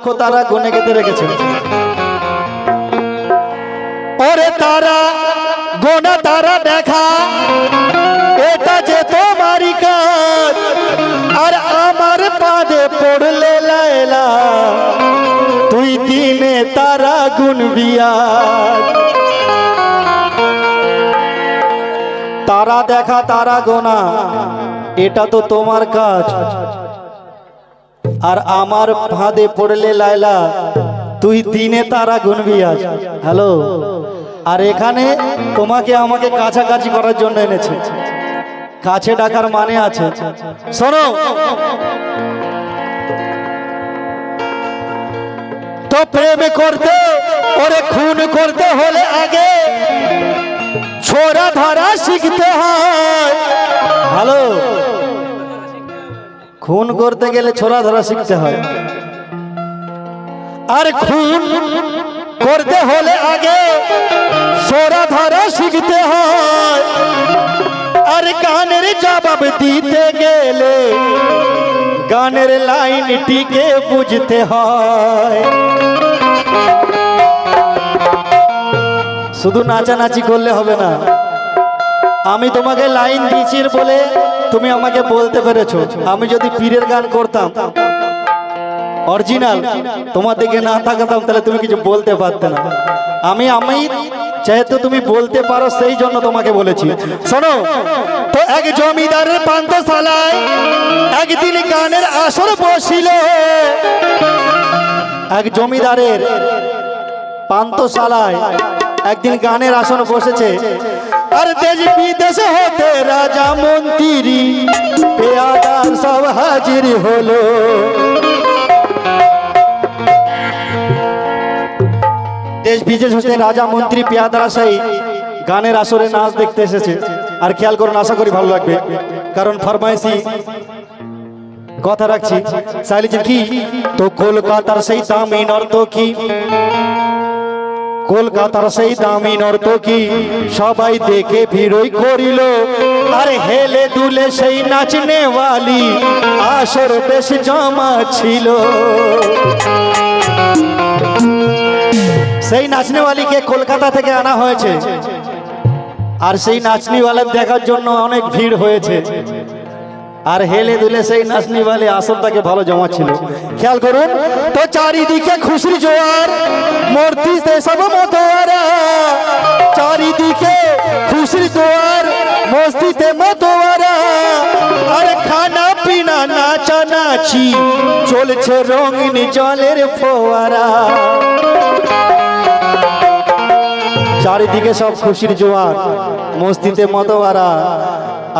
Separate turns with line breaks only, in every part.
লক্ষ তারা গুনে গেঁথে রেখেছে। ওরে তারা, গোনা তারা দেখা, এটা যে তোমারই কাজ। আর আমার পাদে পড়লে লায়লা, তুই দিনে তারা গুনবি আজ। তারা দেখা, তারা গোনা, এটা তো তোমার কাজ। আর আমার ফাঁদে পড়লে লায়লা, তুই দিনে তারা গুনবি আজ। হ্যালো আর এখানে তোমাকে আমাকে কাছাকাছি করার জন্য এনেছে। কাছে ডাকার মানে আছে। শোনো। তো প্রেম করতে, ওরে খুন করতে হলে আগে ছোড়া ধরা শিখতে হয়। হ্যালো খুন করতে গেলে ছোড়া ধরা শিখতে হয়। আর খুন করতে হলে আগে ছোড়া ধরা শিখতে হয়। আর গানের জবাব দিতে গেলে গানের লাইনটিকে বুঝতে হয়। শুধু নাচানাচি করলে হবে না। আমি তোমাকে লাইন দিয়েছি বলে তুমি আমাকে বলতে পেরেছ। আমি যদি পীরের গান করতাম, অরিজিনাল, তোমার দিকে না থাকতাম তাহলে তুমি কিছু বলতে পারতে না। আমি আমি যেহেতু তুমি বলতে পারো, সেই জন্য তোমাকে বলেছি। শোনো, তো এক জমিদারের পান্তশালায় একদিন গানের আসর বসিল। এক জমিদারের পান্তশালায় একদিন গানের আসন বসেছে। আর দেশ বিদেশে হতে রাজা মন্ত্রী, পেয়াদার সব হাজির হলো। দেশ বিদেশ হতে রাজা মন্ত্রী, পেয়াদারা সেই গানের আসরে নাচ দেখতে এসেছে। আর খেয়াল করুন, আশা করি ভালো লাগবে। কারণ ফরমাইশি কথা রাখছি। চাইলেছেন কি? তো কলকাতার সেই দামি নর্তকী কলকাতার সেই দামি নর্তকী সবাই দেখে ভিড়ই করিল। আর হেলে দুলে সেই নাচনে ওয়ালি আসর বেশ জমা ছিল। সেই নাচনেওয়ালিকে কলকাতা থেকে আনা হয়েছে। আর সেই নাচনিওয়ালা দেখার জন্য অনেক ভিড় হয়েছে। আর হেলে দুলে সেই নাচনিওয়ালি আসরটাকে ভালো জমা ছিল খেয়াল করুন, তো চারিদিকে খুশির জোয়ার মূর্তিতে সব মতোয়ারা। চারিদিকে খুশির জোয়ার মস্তিতে মতোয়ারা। আর খানা পিনা নাচা নাচি, চলছে রঙিন জলের ফোয়ারা। চারিদিকে সব খুশির জোয়ার। মস্তিতে মতো আরা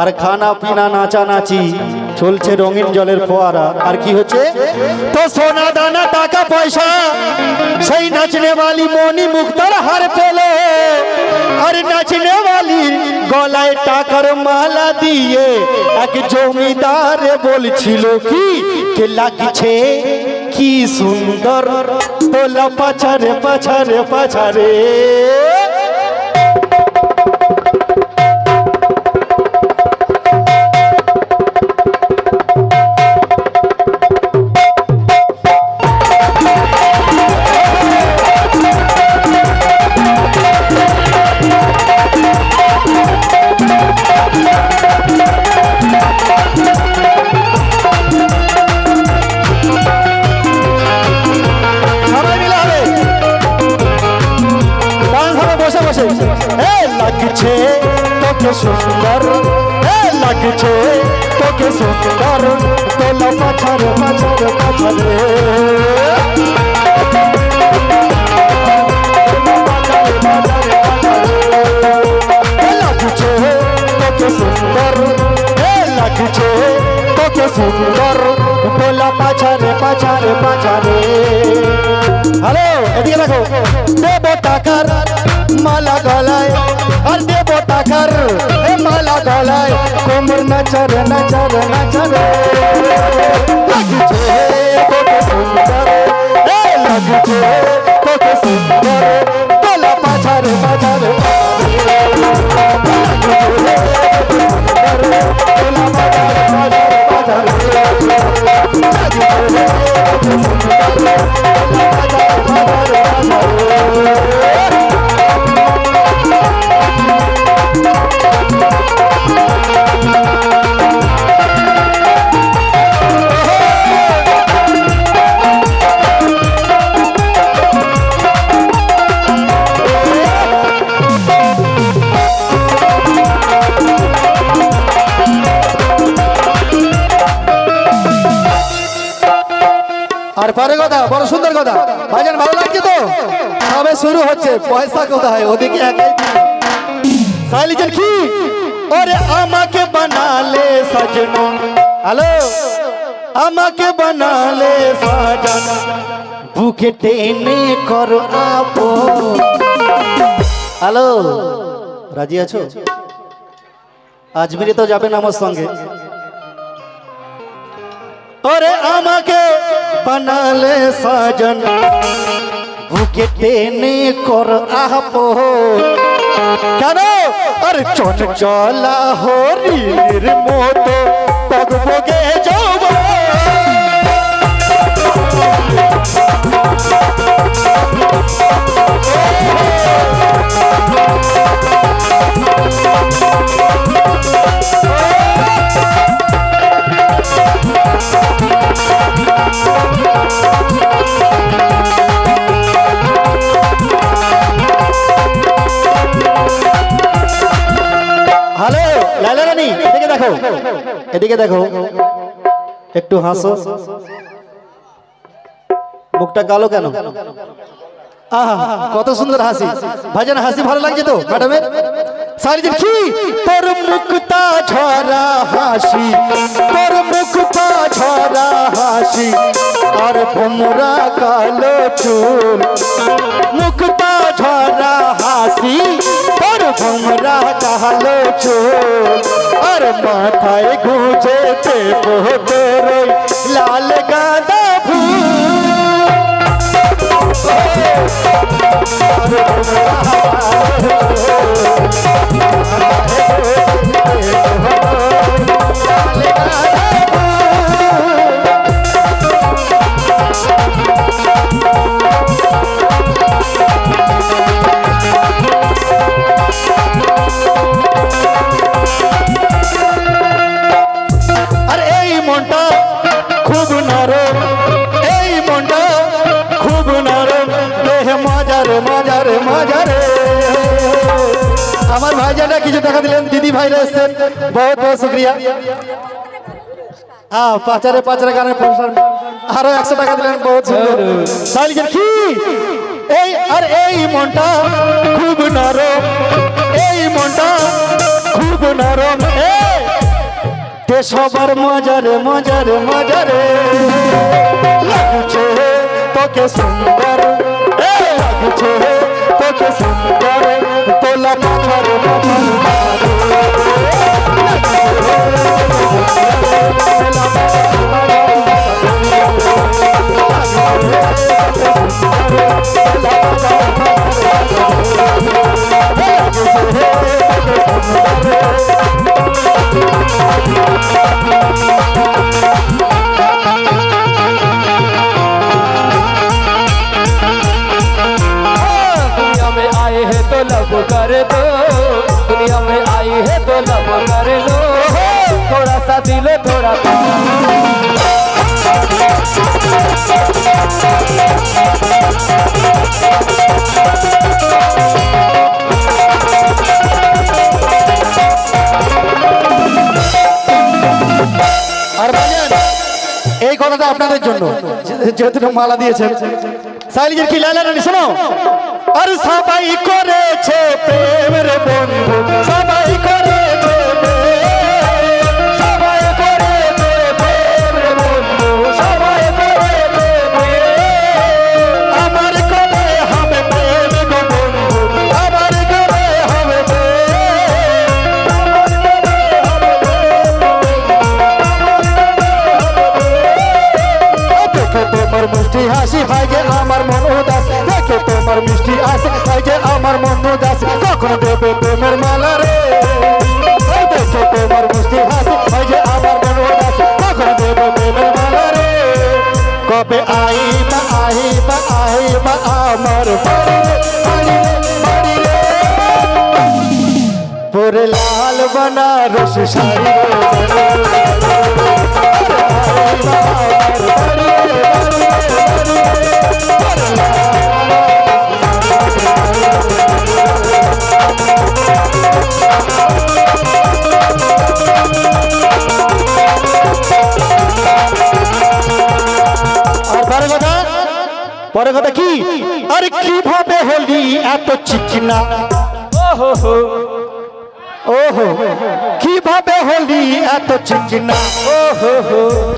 আর খানা পিনা নাচানাচি, চলছে রঙিন জলের ফোয়ারা। আর কি হচ্ছে? তো সোনা দানা, টাকা, পয়সা, সেই নাচনে বালি মনি মুক্তর হার পেলে। আর নাচনে বালির গলায় টাকার মালা দিয়ে এক জমিদার বলছিল, কি, কে লাগছে? কি সুন্দর? তোলা পাছারে পাছারে পাছারে। সুন্দর তোলা পাছারে পাছারে পাছারে হ্যালো এদিকে দেখো দেব টাকার মালা গলায় আর দেব টাকার মালা গলায়, কোমর নাচর নাচর নাচর। লাগছে তোকে কথা, বড় সুন্দর কথা। ভাইজান, ভালো লাগছে তো? তবে শুরু হচ্ছে, পয়সা কোথায়? ওদিকে একাই কি? ওরে আমাকে বানালে সাজনা। হ্যালো? আমাকে বানালে সাজনা। বুকে টেনে কর আপো। হ্যালো? রাজি আছো? আজমিরে তো যাবেন আমার সঙ্গে। ওরে আমাকে বানালে সাজন। বুকে টেনে কর আপো কেন? আরে চঞ্চলা হরির মতো পগপগে যাব এদিকে দেখো। একটু হাসো। মুখটা কালো কেন? কত সুন্দর হাসি। ভাইজান, হাসি ভালো লাগছে তো, ম্যাডামের? সারিদিন কি তোর মুখটা ঝরা হাসি, তোর মুখটা ঝরা হাসি, আর ভোমরা কালো চুল। মুখটা ঝরা হাসি, তোর ভোমরা কালো চুল। আর মাথায় গুঁজেতে তোর লাল গাঁদা ফুল ভাইরা এসছেন বহুত বহুত শুক্রিয়া। হ্যাঁ পাচারে পাচারে গানের প্রফেসর আরও একশো টাকা দিলেন, বহুত সুন্দর। কি? এই, আর এই মনটা খুব নরম। এই মনটা খুব নরম। সবার মজারে মজারে মজারে। লাগছে তোকে সুন্দর। লাগছে তোকে সুন্দর। আপনাদের জন্য। যেহেতু মালা দিয়েছেন। সাইলিজের কি লাইলা রানী শোনো। আর সবাই করেছে প্রেমের বন্ধু। সবাই করেছে মিষ্টি হাসি হয় যে আমার মন উদাস। দেখে তোমার মিষ্টি হাসি যে আমার মন উদাস। কখন দেবে প্রেমের মালা রে? দেখে তোমার মিষ্টি হাসি হয় যে আমার মন উদাস। কখন দেবে প্রেমের মালা রে? কবে আইবা আইবা আইবা আমার বাড়িরে বাড়িরে বাড়িরে পুরে লাল বনারস শাড়ি এত
ও হো হো।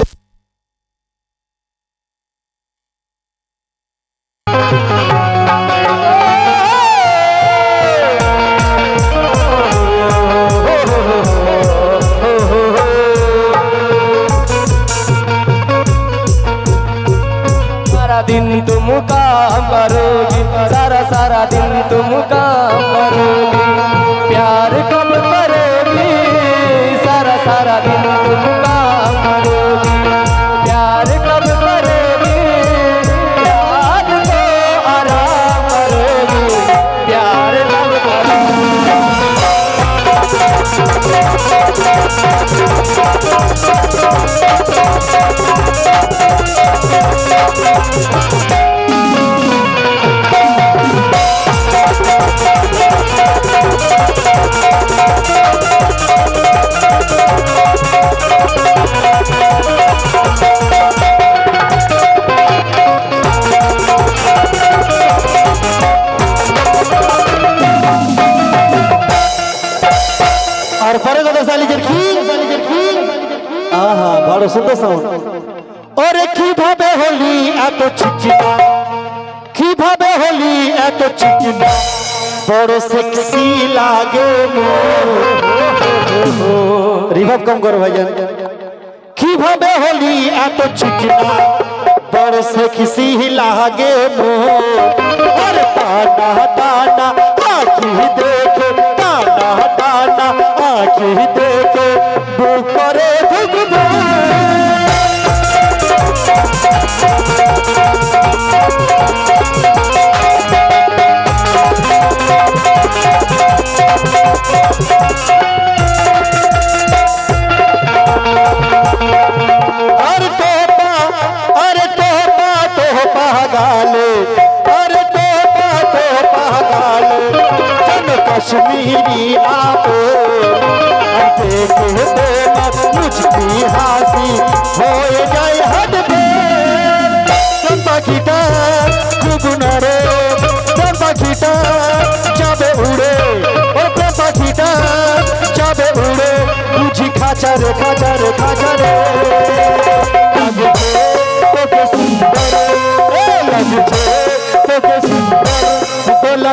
সাউন্ড ওরে কীভাবে হলি এত চিকনা কীভাবে হলি এত চিকনা বড় সেক্সি লাগে রিভাব কম করো ভাইজান কীভাবে হলি এত চিকনা বড় সেক্সি লাগে মো আরে টানা টানা আখি দেখে প্রেম পাখিটা যাবে উড়ে ও প্রেম পাখিটা যাবে উড়ে, বুঝি খাঁচারে খাঁচারে খাঁচারে তোকে সুন্দর তোকে সুন্দর তোলা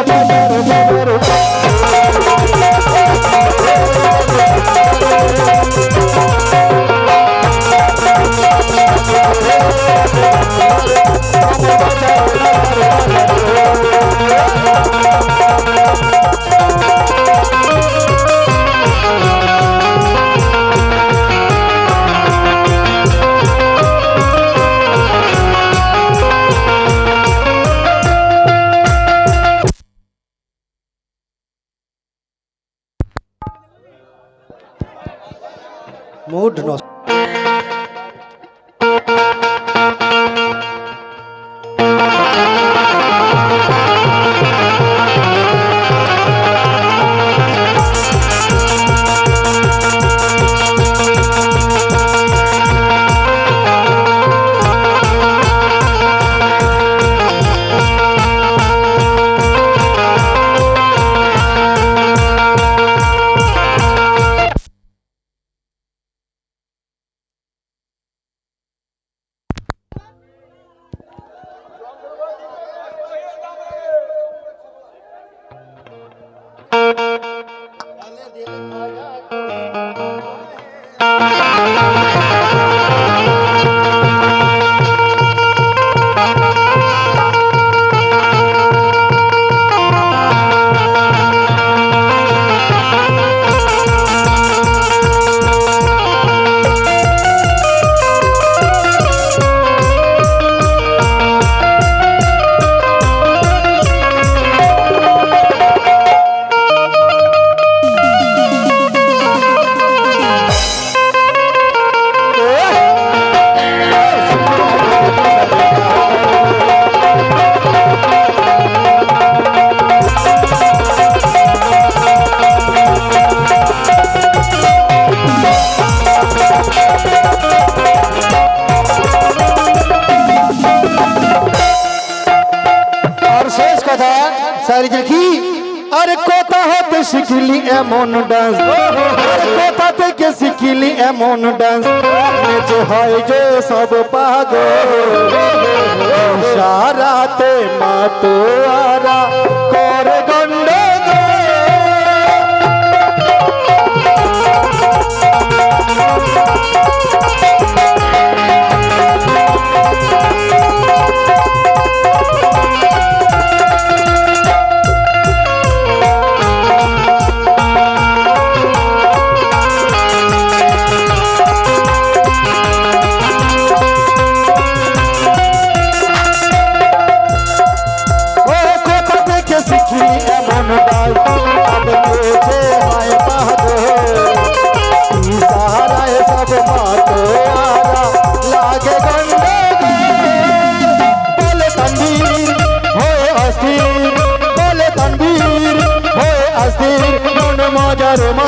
এমন ডান্স যে হয় যে সব পাগল মন মজারে